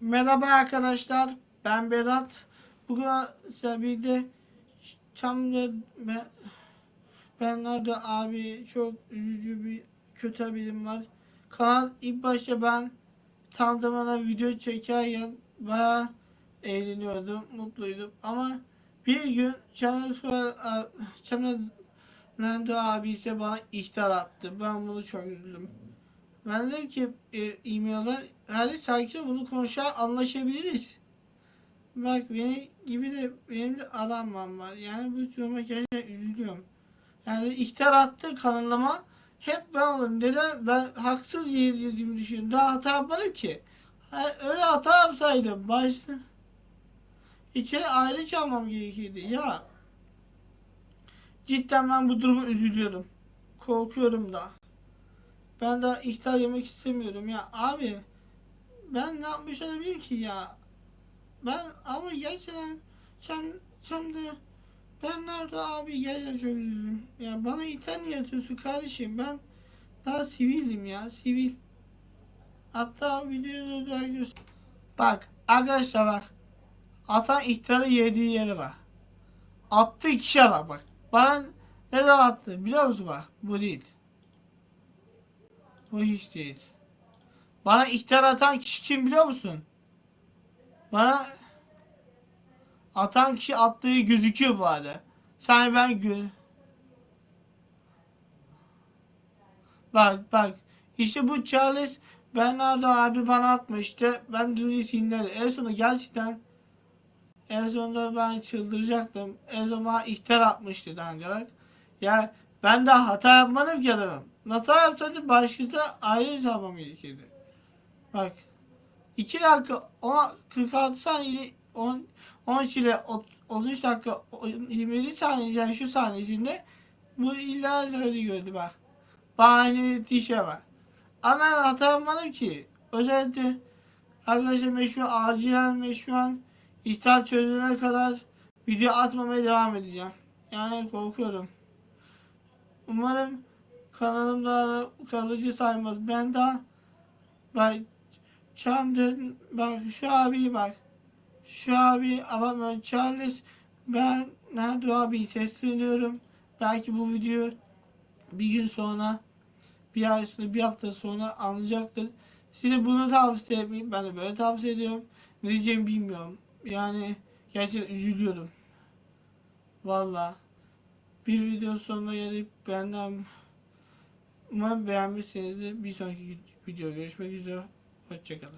Merhaba arkadaşlar. Ben Berat. Bugün de Çamlı ben, nerede abi çok üzücü bir kötü haberim var. Kanal ilk başta ben tam zamana video çekerken baya eğleniyordum, mutluydum ama bir gün Çamlı Nando abi ise bana ihtar attı. Ben bunu çok üzüldüm. Ben dedim ki e, e-mail'den hadi sakin bunu konuşarak anlaşabiliriz. Bak beni gibi de benim de aramam var. Yani bu duruma gerçekten üzülüyorum. Yani ihtar attı kanıtlama hep ben oldum. Neden? Ben haksız yenildiğimi düşünüyorum. Daha hata yapmadım ki. Ha, öyle hata yapsaydım başta içeri aile çalmam gerekirdi. Ya cidden ben bu duruma üzülüyorum. Korkuyorum da. Ben daha ihtar yemek istemiyorum ya abi. Ben ne yapmış olabilirim ki ya? Ben ama gerçekten sen de ben nerede abi gerçekten çok üzüldüm. Ya bana ihtar niye atıyorsun kardeşim? Ben daha sivilim ya sivil. Hatta videoda da göster. Bak arkadaşlar bak. Atan ihtarı yediği yere bak. Attığı kişiye bak bak. Bana ne zaman attı biliyor musun bak? Bu değil. Bu hiç değil. Bana ihtar atan kişi kim biliyor musun? Bana atan kişi attığı gözüküyor bu arada. Sen ben gö Bak bak. İşte bu Charles Bernardo abi bana atmıştı. Ben dün sinirleri. En sonunda gerçekten en sonunda ben çıldıracaktım. En son bana ihtar atmıştı dangalak. Ya ben de hata yapmadım ki adamım. Hata yapsaydım başkası ayrı yapmam gerekirdi. Bak. 2 dakika 10, 46 saniye 10, 13 ile ot- 13 dakika 27 saniye yani şu saniyesinde bu illa zırhı gördü bak. Bahane dişe bak. Ama ben hata yapmadım ki. Özellikle arkadaşlar meşhur acilen meşhur ihtar çözülene kadar video atmamaya devam edeceğim. Yani korkuyorum. Umarım kanalımda da kalıcı saymaz. Ben daha bak Çamdır bak şu abi bak. Şu abi ama Charles ben nerede abi sesleniyorum. Belki bu video bir gün sonra bir ay sonra bir hafta sonra anlayacaktır. Size bunu tavsiye etmeyeyim. Ben de böyle tavsiye ediyorum. Ne diyeceğimi bilmiyorum. Yani gerçekten üzülüyorum. Valla. Bir video sonuna gelip benden umarım beğenmişsinizdir. Bir sonraki video görüşmek üzere. Hoşçakalın.